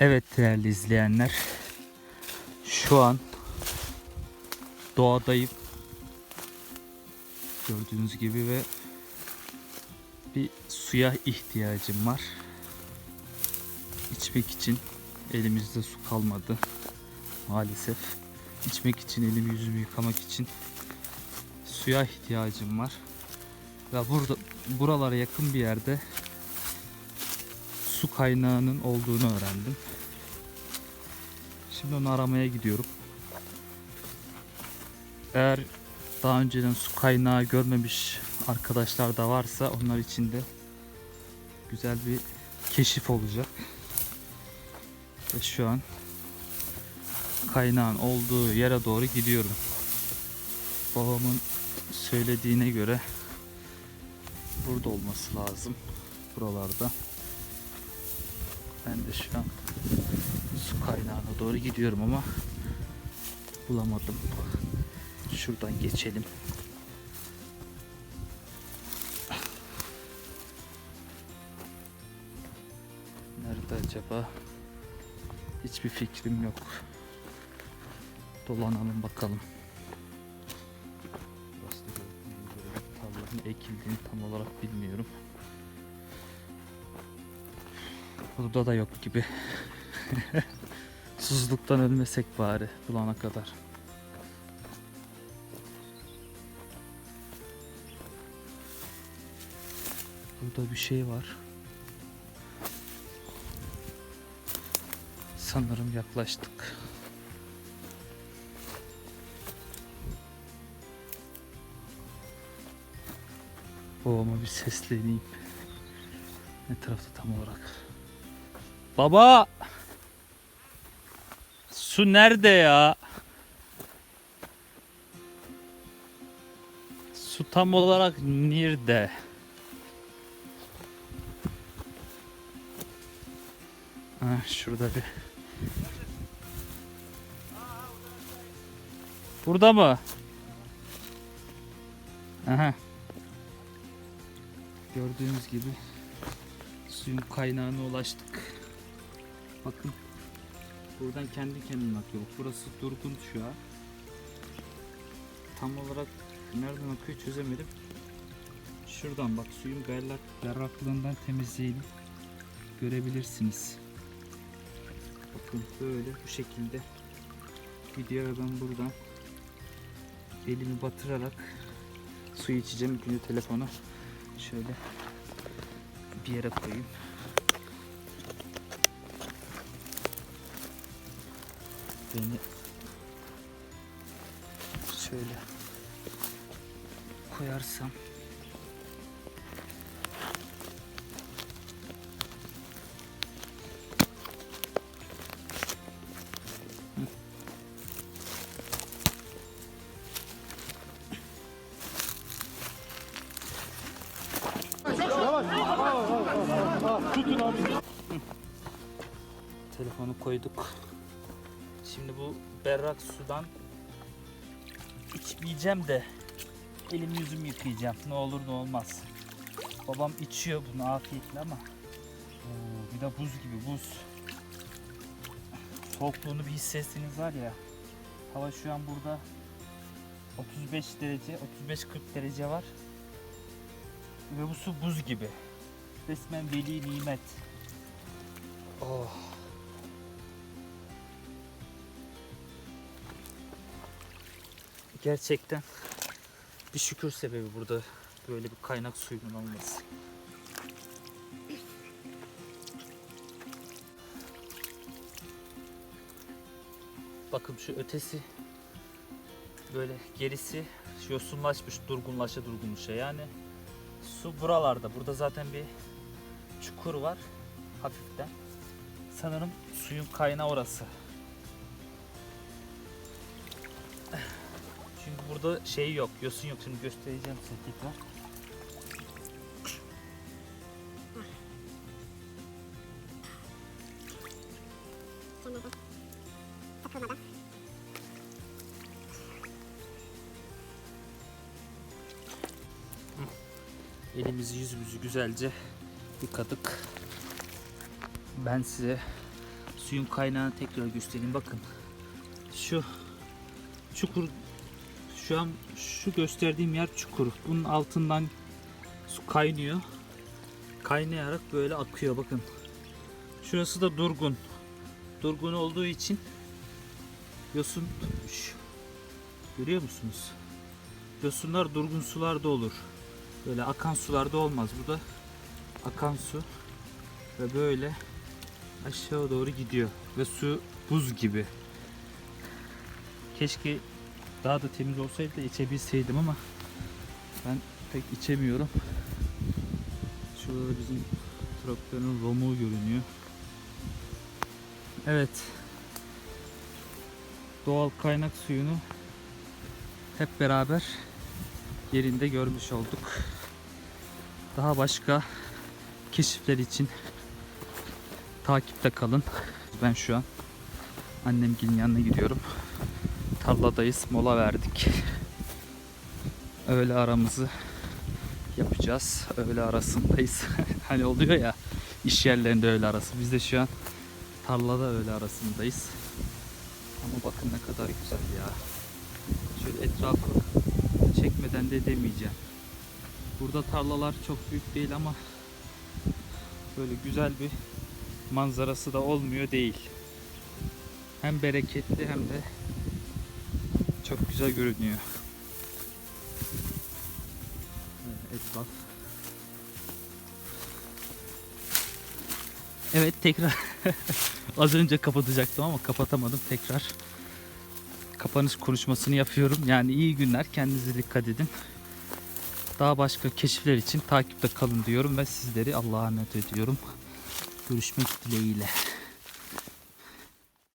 Evet değerli izleyenler. Şu an doğadayım. Gördüğünüz gibi ve bir suya ihtiyacım var. İçmek için elimizde su kalmadı maalesef. İçmek için elimi yüzümü yıkamak için suya ihtiyacım var. Ve burada buralara yakın bir yerde su kaynağının olduğunu öğrendim. Şimdi onu aramaya gidiyorum. Eğer daha önceden su kaynağı görmemiş arkadaşlar da varsa onlar için de güzel bir keşif olacak. Ve şu an kaynağın olduğu yere doğru gidiyorum. Babamın söylediğine göre burada olması lazım. Buralarda. Ben de şu an su kaynağına doğru gidiyorum ama bulamadım. Şuradan geçelim. Nerede acaba? Hiçbir fikrim yok. Dolanalım bakalım. Burası da ekildiğini tam olarak bilmiyorum. Burada da yok gibi. Susuzluktan ölmesek bari bulana kadar. Burada bir şey var. Sanırım yaklaştık. Babama bir sesleneyim. Ne tarafta tam olarak? Baba! Su nerede ya? Su tam olarak nerede? Ha, şurada bir. Burada mı? Aha. Gördüğünüz gibi suyun kaynağına ulaştık. Bakın. Buradan kendi kendine akıyor. Burası durgun şu an. Tam olarak nereden akıyor çözemedim. Şuradan bak suyun berrak, berraklığından temizleyelim. Görebilirsiniz. Bakın böyle bu şekilde gidiyor ve ben buradan elimi batırarak su içeceğim. İlk önce telefonu şöyle bir yere koyayım. Beni şöyle koyarsam Hı. Telefonu koyduk. Berrak sudan içmeyeceğim de elimi yüzümü yıkayacağım. Ne olur ne olmaz. Babam içiyor bunu afiyetle ama Oo, bir de buz gibi buz. Soğukluğunu bir hissetsiniz var ya. Hava şu an burada 35 derece, 35-40 derece var. Ve bu su buz gibi. Resmen veli nimet. Oh. Gerçekten bir şükür sebebi burada böyle bir kaynak suyunun olması. Bakın şu ötesi böyle gerisi yosunlaşmış durgunlaşa durgunlaşa. Yani su buralarda. Burada zaten bir çukur var hafiften. Sanırım suyun kaynağı orası Çünkü burada şey yok, yosun yok. Şimdi göstereceğim size tekrar. Elimizi yüzümüzü güzelce yıkadık. Ben size suyun kaynağını tekrar göstereyim. Bakın şu çukur şu an şu gösterdiğim yer çukur. Bunun altından su kaynıyor. Kaynayarak böyle akıyor bakın. Şurası da durgun. Durgun olduğu için yosun tutmuş. Görüyor musunuz? Yosunlar durgun sularda olur. Böyle akan sularda olmaz. Bu da akan su ve böyle aşağı doğru gidiyor ve su buz gibi. Keşke daha da temiz olsaydı da içebilseydim ama ben pek içemiyorum. Şurada da bizim traktörün romuğu görünüyor. Evet. Doğal kaynak suyunu hep beraber yerinde görmüş olduk. Daha başka keşifler için takipte kalın. Ben şu an annemgilin yanına gidiyorum. Tarladayız, mola verdik. Öğle aramızı yapacağız. Öğle arasındayız. hani oluyor ya iş yerlerinde öğle arası. Biz de şu an tarlada öğle arasındayız. Ama bakın ne kadar güzel ya. Şöyle etrafı çekmeden de demeyeceğim. Burada tarlalar çok büyük değil ama böyle güzel bir manzarası da olmuyor değil. Hem bereketli hem de çok güzel görünüyor. Etraf. Evet tekrar az önce kapatacaktım ama kapatamadım tekrar. Kapanış konuşmasını yapıyorum. Yani iyi günler. Kendinize dikkat edin. Daha başka keşifler için takipte kalın diyorum ve sizleri Allah'a emanet ediyorum. Görüşmek dileğiyle.